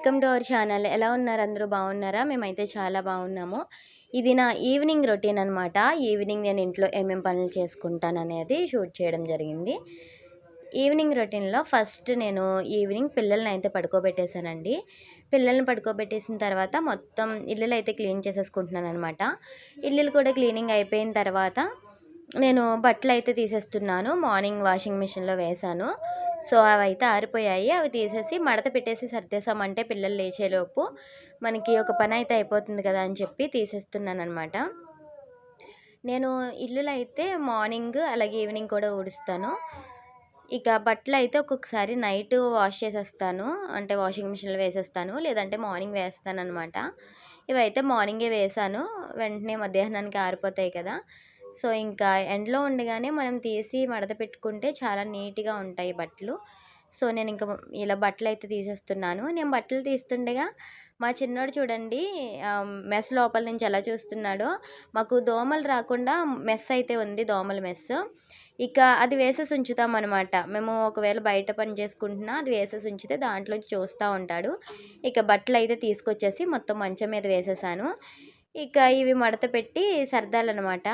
To our channel. ఎలా ఉన్నారు? అందరూ బాగున్నారా? మేమైతే చాలా బాగున్నాము. ఇది నా ఈవినింగ్ రొటీన్ అనమాట ఈవినింగ్ నేను ఇంట్లో ఏమేం పనులు చేసుకుంటాను అనేది షూట్ చేయడం జరిగింది. ఈవినింగ్ రొటీన్లో ఫస్ట్ నేను ఈవినింగ్ పిల్లల్ని అయితే పడుకోబెట్టేశానండి. పిల్లల్ని పడుకోబెట్టేసిన తర్వాత మొత్తం ఇల్లులు అయితే క్లీన్ చేసేసుకుంటున్నాను అనమాట ఇల్లులు కూడా క్లీనింగ్ అయిపోయిన తర్వాత నేను బట్టలు అయితే తీసేస్తున్నాను. మార్నింగ్ వాషింగ్ మిషన్లో వేశాను. సో అవి అయితే ఆరిపోయాయి. అవి తీసేసి మడత పెట్టేసి సర్దేసామంటే పిల్లలు లేచేలోపు మనకి ఒక పని అయితే అయిపోతుంది కదా అని చెప్పి తీసేస్తున్నాను అనమాట నేను ఇల్లులు అయితే మార్నింగ్ అలాగే ఈవినింగ్ కూడా ఊడుస్తాను. ఇక బట్టలు అయితే ఒక్కొక్కసారి నైట్ వాష్ చేసేస్తాను. అంటే వాషింగ్ మిషన్లో వేసేస్తాను. లేదంటే మార్నింగ్ వేస్తాను అనమాట ఇవైతే మార్నింగే వేసాను. వెంటనే మధ్యాహ్నానికి ఆరిపోతాయి కదా. సో ఇంకా ఎండలో ఉండగానే మనం తీసి మడత పెట్టుకుంటే చాలా నీట్గా ఉంటాయి బట్టలు. సో నేను ఇంకా ఇలా బట్టలు అయితే తీసేస్తున్నాను. నేను బట్టలు తీస్తుండగా మా చిన్నోడు చూడండి మెస్ లోపల నుంచి ఎలా చూస్తున్నాడో. మాకు దోమలు రాకుండా మెస్ అయితే ఉంది దోమల మెస్. ఇక అది వేసేసి ఉంచుతాం అనమాట మేము ఒకవేళ బయట పని చేసుకుంటున్నా అది వేసేసి ఉంచితే దాంట్లోంచి చూస్తూ ఉంటాడు. ఇక బట్టలు అయితే తీసుకొచ్చేసి మొత్తం మంచం మీద వేసేసాను. ఇక ఇవి మడత పెట్టి సర్దాలన్నమాట.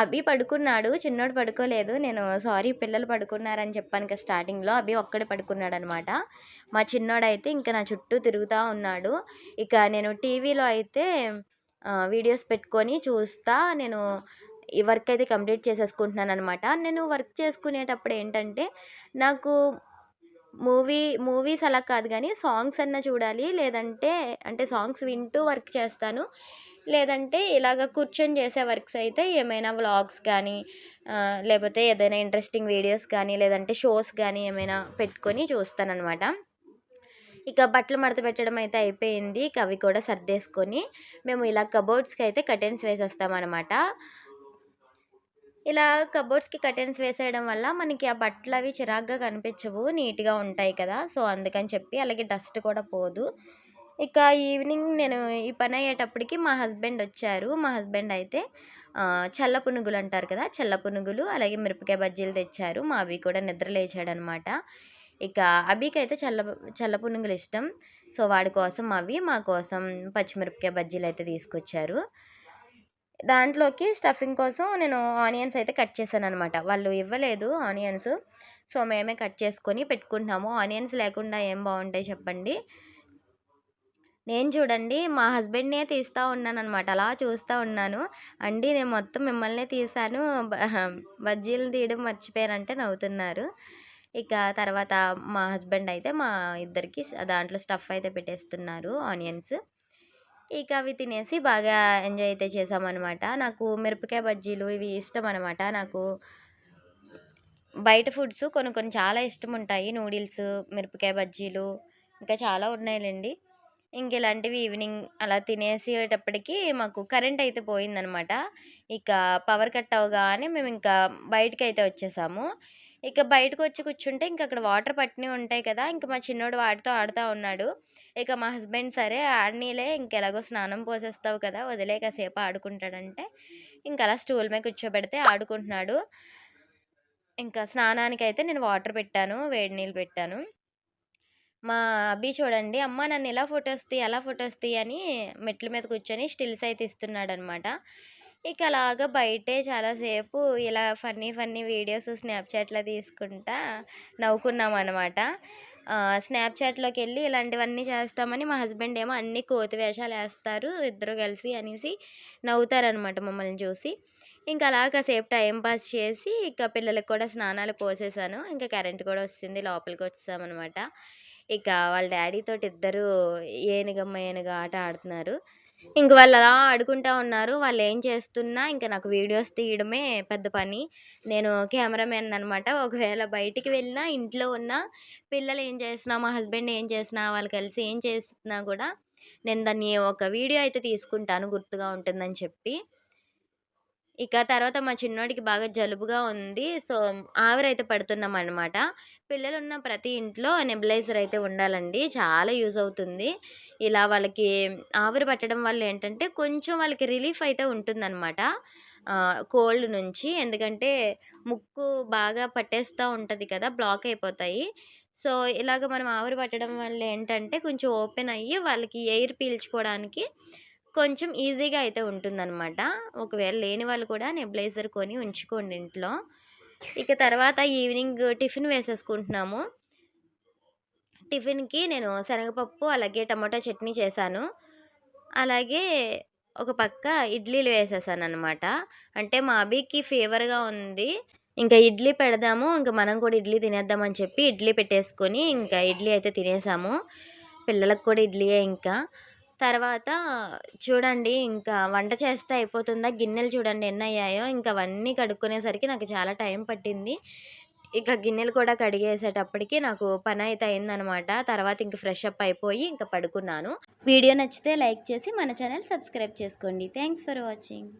అభి పడుకున్నాడు. చిన్నోడు పడుకోలేదు. నేను సారీ పిల్లలు పడుకున్నారని చెప్పాను కదా స్టార్టింగ్లో. అభి ఒక్కడే పడుకున్నాడు అనమాట మా చిన్నోడైతే ఇంకా నా చుట్టూ తిరుగుతూ ఉన్నాడు. ఇక నేను టీవీలో అయితే వీడియోస్ పెట్టుకొని చూస్తా నేను ఈ వర్క్ అయితే కంప్లీట్ చేసేసుకుంటున్నాను అనమాట నేను వర్క్ చేసుకునేటప్పుడు ఏంటంటే నాకు మూవీ మూవీస్ అలా కాదు కానీ సాంగ్స్ అన్నా చూడాలి. లేదంటే అంటే సాంగ్స్ వింటూ వర్క్ చేస్తాను. లేదంటే ఇలాగ కూర్చొని చేసే వర్క్స్ అయితే ఏమైనా వ్లాగ్స్ కానీ లేకపోతే ఏదైనా ఇంట్రెస్టింగ్ వీడియోస్ కానీ లేదంటే షోస్ కానీ ఏమైనా పెట్టుకొని చూస్తానన్నమాట. ఇక బట్టలు మడత పెట్టడం అయితే అయిపోయింది. ఇక అవి కూడా సర్దేసుకొని మేము ఇలా కబోర్డ్స్కి అయితే కర్టెన్స్ వేసేస్తామన్నమాట. ఇలా కబోర్డ్స్కి కర్టెన్స్ వేసేయడం వల్ల మనకి ఆ బట్టలు అవి చిరాగ్గా కనిపించవు నీట్గా ఉంటాయి కదా. సో అందుకని చెప్పి అలాగే డస్ట్ కూడా పోదు. ఇక ఈవినింగ్ నేను ఈ పని అయ్యేటప్పటికి మా హస్బెండ్ వచ్చారు. మా హస్బెండ్ అయితే చల్ల పునుగులు అంటారు కదా చల్ల పునుగులు అలాగే మిరపకాయ బజ్జీలు తెచ్చారు. మా అవి కూడా నిద్ర లేచాడనమాట. ఇక అభికి అయితే చల్ల చల్ల పునుగులు ఇష్టం. సో వాడి కోసం అవి మా కోసం పచ్చిమిరపకాయ బజ్జీలు అయితే తీసుకొచ్చారు. దాంట్లోకి స్టఫింగ్ కోసం నేను ఆనియన్స్ అయితే కట్ చేశాను అనమాట వాళ్ళు ఇవ్వలేదు ఆనియన్స్. సో మేమే కట్ చేసుకొని పెట్టుకుంటున్నాము. ఆనియన్స్ లేకుండా ఏం బాగుంటాయి చెప్పండి? నేను చూడండి మా హస్బెండ్నే తీస్తూ ఉన్నాను అనమాట అలా చూస్తూ ఉన్నాను. అండి నేను మొత్తం మిమ్మల్నే తీసాను బజ్జీలు తీయడం మర్చిపోయానంటే నవ్వుతున్నారు. ఇక తర్వాత మా హస్బెండ్ అయితే మా ఇద్దరికి దాంట్లో స్టఫ్ అయితే పెట్టేస్తున్నారు ఆనియన్స్. ఇక అవి తినేసి బాగా ఎంజాయ్ అయితే చేసామన్నమాట నాకు మిరపకాయ బజ్జీలు ఇవి ఇష్టం అనమాట నాకు బయట ఫుడ్స్ కొన్ని కొన్ని చాలా ఇష్టం ఉంటాయి నూడిల్స్ మిరపకాయ బజ్జీలు ఇంకా చాలా ఉన్నాయిలేండి. ఇంక ఇలాంటివి ఈవినింగ్ అలా తినేసేటప్పటికి మాకు కరెంట్ అయితే పోయిందనమాట. ఇక పవర్ కట్ అవగానే మేము ఇంకా బయటకి అయితే వచ్చేసాము. ఇక బయటకు వచ్చి కూర్చుంటే ఇంక అక్కడ వాటర్ పట్టినవి ఉంటాయి కదా ఇంక మా చిన్నోడు వాటితో ఆడుతూ ఉన్నాడు. ఇక మా హస్బెండ్ సరే ఆడనీలే ఇంకెలాగో స్నానం పోసేస్తావు కదా వదిలే కాసేపు ఆడుకుంటాడంటే. ఇంకా అలా స్టూల్ మీద కూర్చోబెడితే ఆడుకుంటున్నాడు. ఇంకా స్నానానికి అయితే నేను వాటర్ పెట్టాను వేడి నీళ్ళు పెట్టాను. మా అబ్బి చూడండి, "అమ్మ నన్ను ఇలా ఫొటోస్ తీ, అలా ఫొటోస్ తీ" అని మెట్ల మీద కూర్చొని స్టిల్స్ అయితే ఇస్తున్నాడనమాట. ఇక అలాగా బయటే చాలాసేపు ఇలా ఫన్నీ ఫన్నీ వీడియోస్ స్నాప్‌చాట్‌లో తీసుకుంటా నవ్వుకున్నాం అనమాట స్నాప్‌చాట్‌లోకి వెళ్ళి ఇలాంటివన్నీ చేస్తామని మా హస్బెండ్ ఏమో అన్ని కోతి వేషాలు వేస్తారు ఇద్దరు కలిసి అనేసి నవ్వుతారనమాట మమ్మల్ని చూసి. ఇంకా అలా కాసేపు టైం పాస్ చేసి ఇంకా పిల్లలకి కూడా స్నానాలు పోసేసాను. ఇంకా కరెంట్ కూడా వచ్చింది లోపలికి వచ్చేసామనమాట. ఇక వాళ్ళ డాడీ తోటి ఇద్దరు ఏనుగమ్మ ఏనుగ ఆట ఆడుతున్నారు. ఇంక వాళ్ళు అలా ఆడుకుంటా ఉన్నారు. వాళ్ళు ఏం చేస్తున్నా ఇంకా నాకు వీడియోస్ తీయడమే పెద్ద పని. నేను కెమెరామెన్ అనమాట ఒకవేళ బయటికి వెళ్ళినా ఇంట్లో ఉన్న పిల్లలు ఏం చేసినా మా హస్బెండ్ ఏం చేసినా వాళ్ళు కలిసి ఏం చేసినా కూడా నేను దాన్ని ఒక వీడియో అయితే తీసుకుంటాను గుర్తుగా ఉంటుందని చెప్పి. ఇక తర్వాత మా చిన్నోడికి బాగా జలుబుగా ఉంది. సో, ఆవిరైతే పడుతున్నాం అనమాట పిల్లలున్న ప్రతి ఇంట్లో నెబులైజర్ అయితే ఉండాలండి. చాలా యూజ్ అవుతుంది. ఇలా వాళ్ళకి ఆవిరి పట్టడం వల్ల ఏంటంటే, కొంచెం వాళ్ళకి రిలీఫ్ అయితే ఉంటుందనమాట. కోల్డ్ నుంచి. ఎందుకంటే, ముక్కు బాగా పట్టేస్తూ ఉంటుంది కదా! బ్లాక్ అయిపోతాయి. సో, ఇలాగ మనం ఆవిరి పట్టడం వల్ల ఏంటంటే కొంచెం ఓపెన్ అయ్యి వాళ్ళకి ఎయిర్ పీల్చుకోవడానికి కొంచెం ఈజీగా అయితే ఉంటుందనమాట. ఒకవేళ లేని వాళ్ళు కూడా నెబ్లైజర్ కొని ఉంచుకోండి ఇంట్లో. ఇక తర్వాత ఈవినింగ్ టిఫిన్ వేసేసుకుంటున్నాము. టిఫిన్‌కి నేను శనగపప్పు, అలాగే టమాటా చట్నీ చేశాను. అలాగే ఒక పక్క ఇడ్లీలు వేసేసాను అనమాట అంటే మా అభికి ఫీవర్‌గా ఉంది. ఇంకా ఇడ్లీ పెడదాము. ఇంకా మనం కూడా ఇడ్లీ తినేద్దామని చెప్పి ఇడ్లీ పెట్టేసుకొని ఇంకా ఇడ్లీ అయితే తినేసాము. పిల్లలకు కూడా ఇడ్లీయే ఇంకా. తర్వాత చూడండి ఇంకా వంట చేస్తే అయిపోతుందా గిన్నెలు చూడండి ఎన్ని అయ్యాయో ఇంకా అవన్నీ కడుక్కునేసరికి నాకు చాలా టైం పట్టింది. ఇక గిన్నెలు కూడా కడిగేసేటప్పటికి నాకు పని అయితే అయిందనమాట. తర్వాత ఇంక ఫ్రెష్ అప్ అయిపోయి ఇంక పడుకున్నాను. వీడియో నచ్చితే లైక్ చేసి మన ఛానల్ సబ్స్క్రైబ్ చేసుకోండి. Thanks for watching.